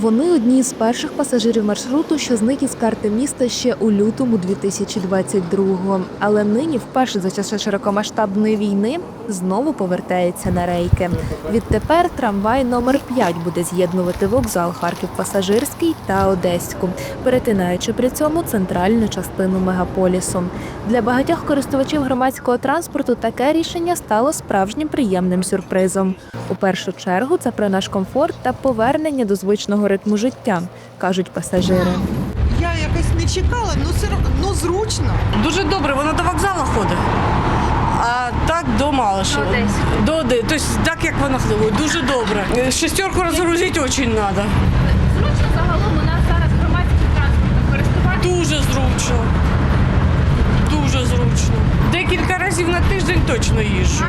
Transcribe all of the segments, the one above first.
Вони одні з перших пасажирів маршруту, що зник із карти міста ще у лютому 2022-го. Але нині, вперше за часи широкомасштабної війни, знову повертається на рейки. Відтепер трамвай номер 5 буде з'єднувати вокзал Харків Пасажирський та Одеську, перетинаючи при цьому центральну частину мегаполісу. Для багатьох користувачів громадського транспорту таке рішення стало справжнім приємним сюрпризом. У першу чергу це про наш комфорт та повернення до звичного ритму життя, кажуть пасажири. Я якось не чекала, ну все ну зручно. Дуже добре, вона до вокзалу ходить. А так до Малишева. До Одеси. Тобто так, як вона ходила, дуже добре. Е, Шестерку розгрузити дуже треба. Зручно загалом у нас зараз громадським транспортом користуватися. Дуже зручно. Дуже зручно. Декілька разів на тиждень точно їжджу.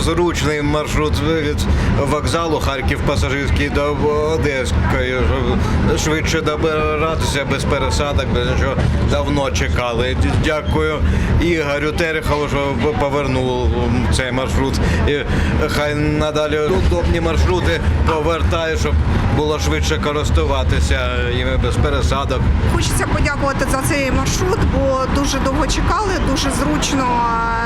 Зручний маршрут від вокзалу Харків пасажирський до Одеської. Швидше добиратися без пересадок, без нічого. Давно чекали. Дякую Ігорю Терехову, що повернув цей маршрут. І хай надалі удобні маршрути повертає, щоб було швидше користуватися іми без пересадок. Хочеться подякувати за цей маршрут, бо дуже довго чекали, дуже зручно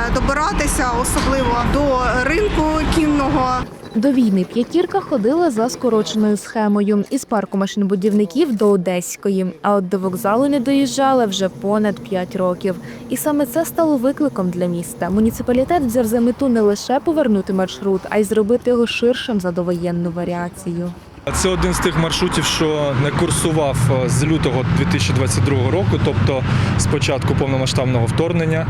е, добиратися, особливо до ринку кінного. До війни п'ятірка ходила за скороченою схемою із парку машинобудівників до Одеської, а от до вокзалу не доїжджала вже понад 5 років. І саме це стало викликом для міста. Муніципалітет взяв за мету не лише повернути маршрут, а й зробити його ширшим за довоєнну варіацію. Це один з тих маршрутів, що не курсував е, з лютого 2022 року, тобто з початку повномасштабного вторгнення.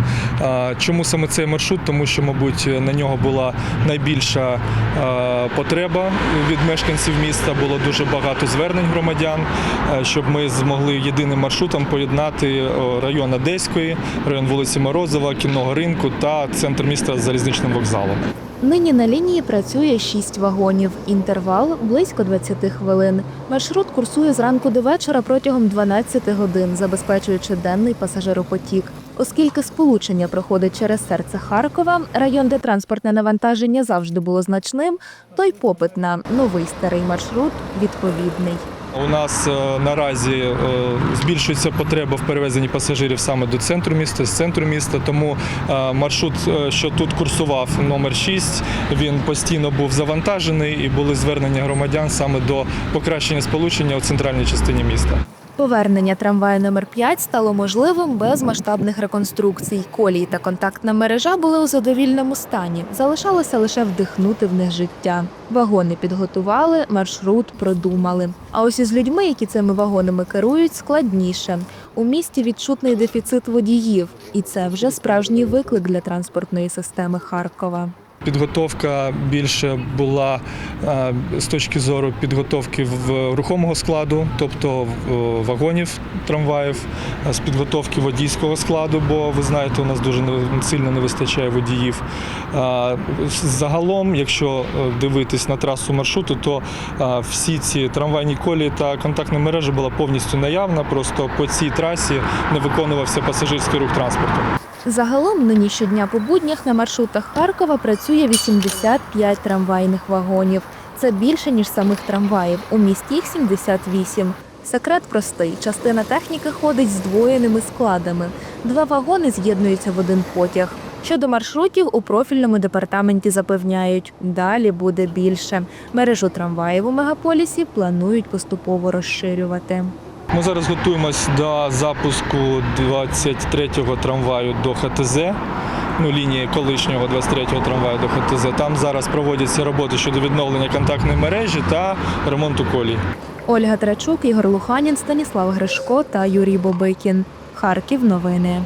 Чому саме цей маршрут? Тому що, мабуть, на нього була найбільша е, потреба від мешканців міста. Було дуже багато звернень громадян, е, щоб ми змогли єдиним маршрутом поєднати е, район Одеської, район вулиці Морозова, кінного ринку та центр міста з залізничним вокзалом. Нині на лінії працює 6 вагонів. Інтервал близько 20 хвилин. Маршрут курсує зранку до вечора протягом 12 годин, забезпечуючи денний пасажиропотік. Оскільки сполучення проходить через серце Харкова, район, де транспортне навантаження завжди було значним, то й попит на новий старий маршрут відповідний. У нас е, наразі е, збільшується потреба в перевезенні пасажирів саме до центру міста, з центру міста. Тому е, маршрут, що тут курсував номер 6, він постійно був завантажений і були звернення громадян саме до покращення сполучення у центральній частині міста. Повернення трамваю номер 5 стало можливим без масштабних реконструкцій. Колії та контактна мережа були у задовільному стані. Залишалося лише вдихнути в них життя. Вагони підготували, маршрут продумали. А ось із людьми, які цими вагонами керують, складніше. У місті відчутний дефіцит водіїв, і це вже справжній виклик для транспортної системи Харкова. Підготовка більше була е, з точки зору підготовки в рухомого складу, тобто вагонів трамваїв, е, з підготовки водійського складу, бо ви знаєте, у нас дуже сильно не вистачає водіїв. Е, Загалом, якщо е, дивитись на трасу маршруту, то е, всі ці трамвайні колії та контактна мережа була повністю наявна. Просто по цій трасі не виконувався пасажирський рух транспорту. Загалом нині щодня по буднях на маршрутах Харкова працює 85 трамвайних вагонів. Це більше ніж самих трамваїв. У місті їх 78. Секрет простий: частина техніки ходить здвоєними складами. Два вагони з'єднуються в один потяг. Щодо маршрутів, у профільному департаменті запевняють, далі буде більше. Мережу трамваїв у мегаполісі планують поступово розширювати. Ми зараз готуємось до запуску 23-го трамваю до ХТЗ. Ну, лінії колишнього 23-го трамваю до ХТЗ. Там зараз проводяться роботи щодо відновлення контактної мережі та ремонту колій. Ольга Трачук, Ігор Луханін, Станіслав Гришко та Юрій Бобикін. Харків. Новини.